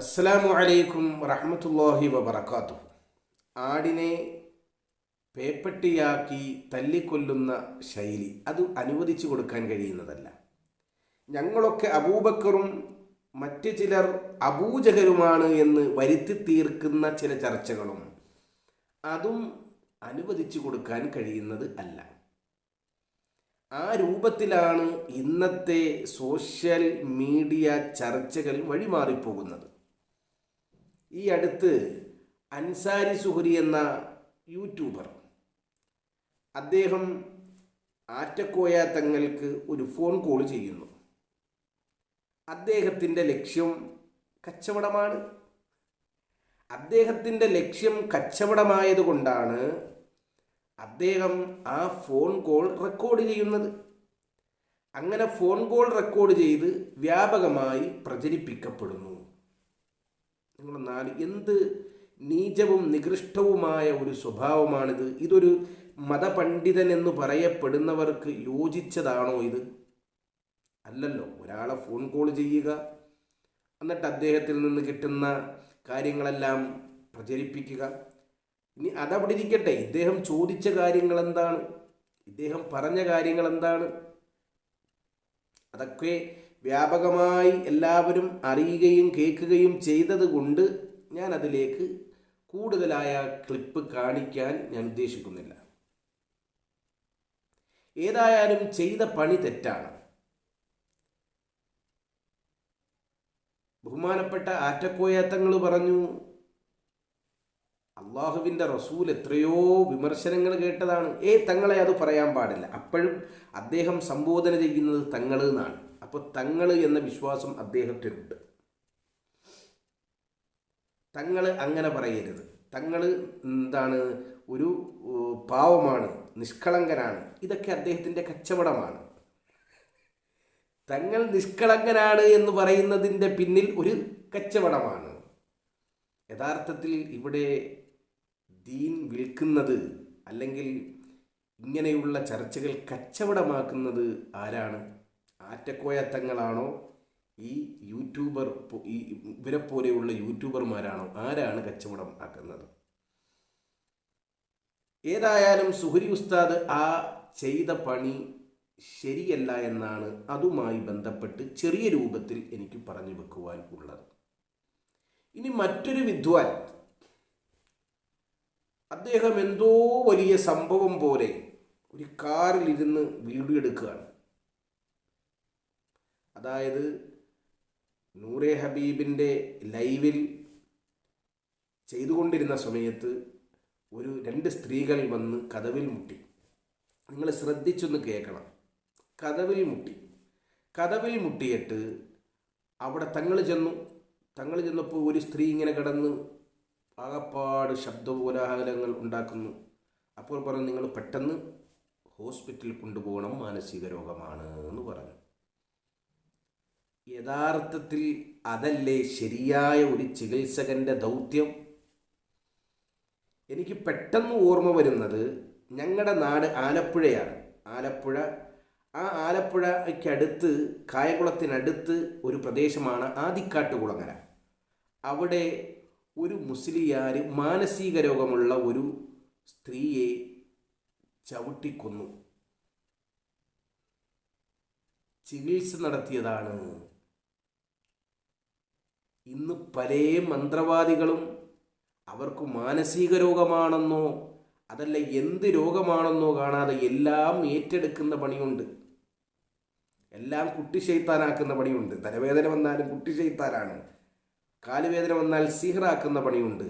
അസ്സലാമു അലൈക്കും വറഹമത്തല്ലാഹി വബറകാതുഹു. ആടിനെ പേപ്പട്ടിയാക്കി തല്ലിക്കൊല്ലുന്ന ശൈലി അത് അനുവദിച്ചു കൊടുക്കാൻ കഴിയുന്നതല്ല. ഞങ്ങളൊക്കെ അബൂബക്കറും മറ്റ് ചിലർ അബൂജകരുമാണ് എന്ന് വരുത്തി തീർക്കുന്ന ചില ചർച്ചകളും അതും അനുവദിച്ചു കൊടുക്കാൻ കഴിയുന്നത് അല്ല. ആ രൂപത്തിലാണ് ഇന്നത്തെ സോഷ്യൽ മീഡിയ ചർച്ചകൾ വഴിമാറിപ്പോകുന്നത്. ഈ അടുത്ത് അൻസാരി സുഹരി എന്ന യൂട്യൂബർ. അദ്ദേഹം ആറ്റക്കോയ തങ്ങൾക്ക് ഒരു ഫോൺ കോൾ ചെയ്യുന്നു. അദ്ദേഹത്തിന്റെ ലക്ഷ്യം കച്ചവടമാണ്. അദ്ദേഹത്തിന്റെ ലക്ഷ്യം കച്ചവടമായതുകൊണ്ടാണ് അദ്ദേഹം ആ ഫോൺ കോൾ റെക്കോർഡ് ചെയ്യുന്നത്. അങ്ങനെ ഫോൺ കോൾ റെക്കോർഡ് ചെയ്ത് വ്യാപകമായി പ്രചരിപ്പിക്കപ്പെടുന്നു. നിങ്ങൾ നാല് എന്ത് നീചവും നികൃഷ്ടവുമായ ഒരു സ്വഭാവമാണിത്. ഇതൊരു മതപണ്ഡിതൻ എന്ന് പറയപ്പെടുന്നവർക്ക് യോജിച്ചതാണോ ഇത്? അല്ലല്ലോ ഒരാളെ ഫോൺ കോൾ ചെയ്യുക എന്നിട്ട് അദ്ദേഹത്തിൽ നിന്ന് കിട്ടുന്ന കാര്യങ്ങളെല്ലാം പ്രചരിപ്പിക്കുക. ഇനി അതവിടെ ഇരിക്കട്ടെ ഇദ്ദേഹം ചോദിച്ച കാര്യങ്ങൾ എന്താണ് ഇദ്ദേഹം പറഞ്ഞ കാര്യങ്ങൾ എന്താണ് അതൊക്കെ വ്യാപകമായി എല്ലാവരും അറിയുകയും കേൾക്കുകയും ചെയ്തതുകൊണ്ട് ഞാൻ അതിലേക്ക് കൂടുതലായ ക്ലിപ്പ് കാണിക്കാൻ ഞാൻ ഉദ്ദേശിക്കുന്നില്ല. ഏതായാലും ചെയ്ത പണി തെറ്റാണ്. ബഹുമാനപ്പെട്ട ആറ്റക്കോയാത്തങ്ങൾ പറഞ്ഞു അള്ളാഹുവിന്റെ റസൂൽ എത്രയോ വിമർശനങ്ങൾ കേട്ടതാണ്. ഏ തങ്ങളെ അത് പറയാൻ പാടില്ല. അപ്പോഴും അദ്ദേഹം സംബോധന ചെയ്യുന്നത് തങ്ങൾ എന്നാണ്. അപ്പോൾ തങ്ങൾ എന്ന വിശ്വാസം അദ്ദേഹത്തിനുണ്ട്. തങ്ങൾ അങ്ങനെ പറയരുത്. തങ്ങൾ എന്താണ്? ഒരു പാവമാണ് നിഷ്കളങ്കനാണ്. ഇതൊക്കെ അദ്ദേഹത്തിന്റെ കച്ചവടമാണ്. തങ്ങൾ നിഷ്കളങ്കനാണ് എന്ന് പറയുന്നതിന്റെ പിന്നിൽ ഒരു കച്ചവടമാണ്. യഥാർത്ഥത്തിൽ ഇവിടെ ദീൻ വിൽക്കുന്നത് അല്ലെങ്കിൽ ഇങ്ങനെയുള്ള ചർച്ചകൾ കച്ചവടമാക്കുന്നത് ആരാണ്? ആറ്റക്കോയ തങ്ങളാണോ ഈ യൂട്യൂബർ ഈ ഇവരെ പോലെയുള്ള യൂട്യൂബർമാരാണോ? ആരാണ് കച്ചവടം ആക്കുന്നത്? ഏതായാലും സുഹരി ഉസ്താദ് ആ ചെയ്ത പണി ശരിയല്ല എന്നാണ് അതുമായി ബന്ധപ്പെട്ട് ചെറിയ രൂപത്തിൽ എനിക്ക് പറഞ്ഞു വെക്കുവാൻ ഉള്ളത്. ഇനി മറ്റൊരു വിദ്വാൻ. അദ്ദേഹം എന്തോ വലിയ സംഭവം പോലെ ഒരു കാറിലിരുന്ന് വീഡിയോ എടുക്കുകയാണ്. അതായത് നൂറെ ഹബീബിന്റെ ലൈവിൽ ചെയ്തുകൊണ്ടിരുന്ന സമയത്ത് ഒരു രണ്ട് സ്ത്രീകൾ വന്ന് കഥവിൽ മുട്ടി. നിങ്ങൾ ശ്രദ്ധിച്ചൊന്ന് കേൾക്കണം. കഥവിൽ മുട്ടി. കഥവിൽ മുട്ടിയിട്ട് അവിടെ തങ്ങൾ ചെന്നു. തങ്ങൾ ചെന്നപ്പോൾ ഒരു സ്ത്രീ ഇങ്ങനെ കിടന്ന് ആകപ്പാട് ശബ്ദകോലാഹലങ്ങൾ ഉണ്ടാക്കുന്നു. അപ്പോൾ പറഞ്ഞു നിങ്ങൾ പെട്ടെന്ന് ഹോസ്പിറ്റലിൽ കൊണ്ടുപോകണം. മാനസിക രോഗമാണ് എന്ന് പറഞ്ഞു. യഥാർത്ഥത്തിൽ അതല്ലേ ശരിയായ ഒരു ചികിത്സകന്റെ ദൗത്യം? എനിക്ക് പെട്ടെന്ന് ഓർമ്മ വരുന്നത് ഞങ്ങളുടെ നാട് ആലപ്പുഴയാണ്. ആലപ്പുഴ ആ ആലപ്പുഴയ്ക്കടുത്ത് കായകുളത്തിനടുത്ത് ഒരു പ്രദേശമാണ് ആദിക്കാട്ടുകുളങ്ങര. അവിടെ ഒരു മുസ്ലിയാർ മാനസിക രോഗമുള്ള ഒരു സ്ത്രീയെ ചവിട്ടിക്കൊന്നു. ചികിത്സ നടത്തിയതാണ് ഇന്ന് പല മന്ത്രവാദികളും അവർക്ക് മാനസിക രോഗമാണെന്നോ അതല്ല എന്ത് രോഗമാണെന്നോ കാണാതെ എല്ലാം ഏറ്റെടുക്കുന്ന പണിയുണ്ട്. എല്ലാം കുട്ടി ശൈത്താനാക്കുന്ന പണിയുണ്ട്. തലവേദന വന്നാലും കുട്ടി ശൈത്താനാണ്. കാലുവേദന വന്നാൽ സിഹറാക്കുന്ന പണിയുണ്ട്.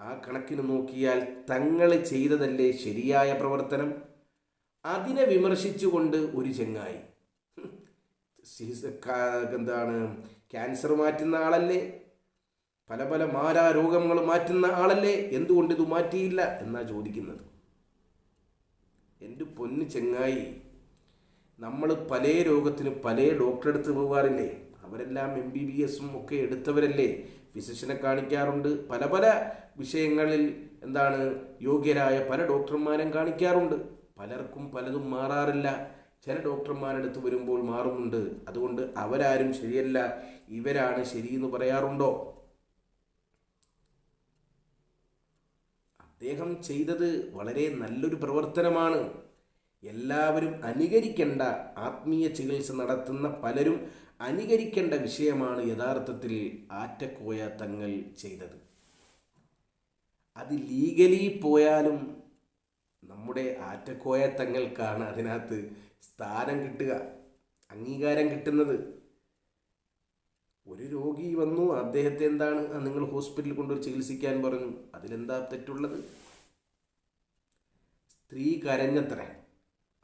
ആ കണക്കിന് നോക്കിയാൽ തങ്ങൾ ചെയ്തതല്ലേ ശരിയായ പ്രവർത്തനം? അതിനെ വിമർശിച്ചുകൊണ്ട് ഒരു ചെങ്ങായി. എന്താണ് ക്യാൻസർ മാറ്റുന്ന ആളല്ലേ? പല പല മാരാരോഗങ്ങൾ മാറ്റുന്ന ആളല്ലേ? എന്തുകൊണ്ട് ഇത് മാറ്റിയില്ല എന്നാ ചോദിക്കുന്നത്. എന്റെ പൊന്ന് ചെങ്ങായി നമ്മൾ പല രോഗത്തിന് പല ഡോക്ടറെ അടുത്ത് പോകാറില്ലേ അവരെല്ലാം എം ബി ബി എസും ഒക്കെ എടുത്തവരല്ലേ? ഫിസിഷ്യനെ കാണിക്കാറുണ്ട്. പല പല വിഷയങ്ങളിൽ എന്താണ് യോഗ്യരായ പല ഡോക്ടർമാരും കാണിക്കാറുണ്ട്. പലർക്കും പലതും മാറാറില്ല. ചില ഡോക്ടർമാരെടുത്ത് വരുമ്പോൾ മാറുന്നുണ്ട് അതുകൊണ്ട് അവരാരും ശരിയല്ല. ഇവരാണ് ശരിയെന്ന് പറയാറുണ്ടോ? അദ്ദേഹം ചെയ്തത് വളരെ നല്ലൊരു പ്രവർത്തനമാണ്. എല്ലാവരും അനുകരിക്കേണ്ട ആത്മീയ ചികിത്സ നടത്തുന്ന പലരും അനുകരിക്കേണ്ട വിഷയമാണ് യഥാർത്ഥത്തിൽ ആറ്റക്കോയ തങ്ങൾ ചെയ്തത്. അത് ലീഗലി പോയാലും നമ്മുടെ ആറ്റക്കോയ തങ്ങൾക്കാണ് അതിനകത്ത് സ്ഥാനം കിട്ടുക. അംഗീകാരം കിട്ടുന്നത്. ഒരു രോഗി വന്നു അദ്ദേഹത്തെ എന്താണ് നിങ്ങൾ ഹോസ്പിറ്റലിൽ കൊണ്ടുപോയി ചികിത്സിക്കാൻ പറഞ്ഞു. അതിലെന്താ തെറ്റുള്ളത്? സ്ത്രീ കരഞ്ഞത്ര.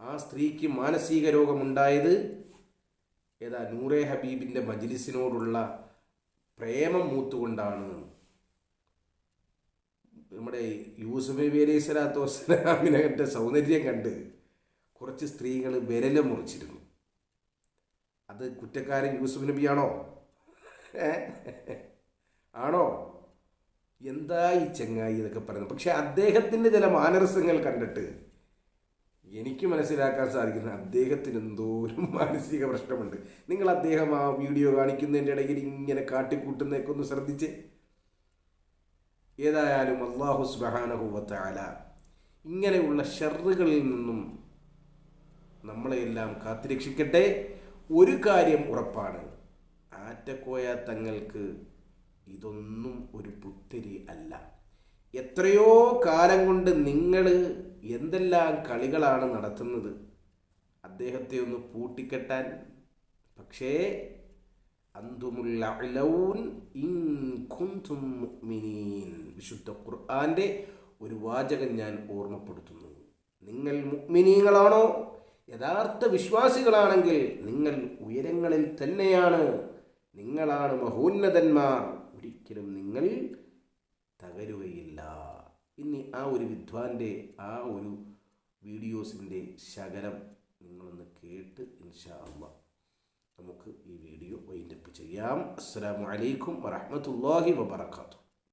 ആ സ്ത്രീക്ക് മാനസിക രോഗമുണ്ടായത് ഏതാ നൂറെ ഹബീബിന്റെ മജിലിസിനോടുള്ള പ്രേമം മൂത്തുകൊണ്ടാണ്. നമ്മുടെ യൂസുഫ് നബി അലൈഹി സ്വലാത്തു വസ്സലാമിനെ സൗന്ദര്യം കണ്ട് കുറച്ച് സ്ത്രീകൾ വിരൽ മുറിച്ചിരുന്നു. അത് കുറ്റക്കാരൻ യൂസുഫ് നബിയാണോ? ആണോ? എന്താ ഈ ചെങ്ങായി എന്നൊക്കെ പറയുന്നത് പക്ഷെ അദ്ദേഹത്തിന്റെ ചില മാനരസങ്ങൾ കണ്ടിട്ട് എനിക്ക് മനസ്സിലാക്കാൻ സാധിക്കുന്ന അദ്ദേഹത്തിന് എന്തോ ഒരു മാനസിക പ്രശ്നമുണ്ട്. നിങ്ങൾ അദ്ദേഹം ആ വീഡിയോ കാണിക്കുന്നതിന്റെ ഇടയിൽ ഇങ്ങനെ കാട്ടിക്കൂട്ടുന്നതൊക്കെ ഒന്ന് ശ്രദ്ധിച്ച്. ഏതായാലും അള്ളാഹു സുബാനഹുവത്താല ഇങ്ങനെയുള്ള ഷെറുകളിൽ നിന്നും നമ്മളെയെല്ലാം കാത്തുരക്ഷിക്കട്ടെ. ഒരു കാര്യം ഉറപ്പാണ്. ആറ്റക്കോയ തങ്ങൾക്ക് ഇതൊന്നും ഒരു പുത്തിരി അല്ല. എത്രയോ കാലം കൊണ്ട് നിങ്ങൾ എന്തെല്ലാം കളികളാണ് നടത്തുന്നത്. അദ്ദേഹത്തെ ഒന്ന് പൂട്ടിക്കെട്ടാൻ. പക്ഷേ വിശുദ്ധ ഖുർആന്റെ ഒരു വാചകം ഞാൻ ഓർമ്മപ്പെടുത്തുന്നു. നിങ്ങൾ മുഅ്മിനീങ്ങളാണോ? യഥാർത്ഥ വിശ്വാസികളാണെങ്കിൽ നിങ്ങൾ ഉയരങ്ങളിൽ തന്നെയാണ്. നിങ്ങളാണ് മഹോന്നതന്മാർ. ഒരിക്കലും നിങ്ങൾ തകരുകയില്ല. ഇനി ആ ഒരു വിദ്വാന്റെ ആ ഒരു വീഡിയോസിന്റെ ശകലം നിങ്ങളൊന്ന് കേട്ട് ഇൻഷാ അള്ളാ നമുക്ക് ഈ വീഡിയോ വൈൻഡപ്പ് ചെയ്യാം. അസ്സാം വലൈക്കും വറഹ്മത്തുള്ളാഹി വബറകാതുഹു.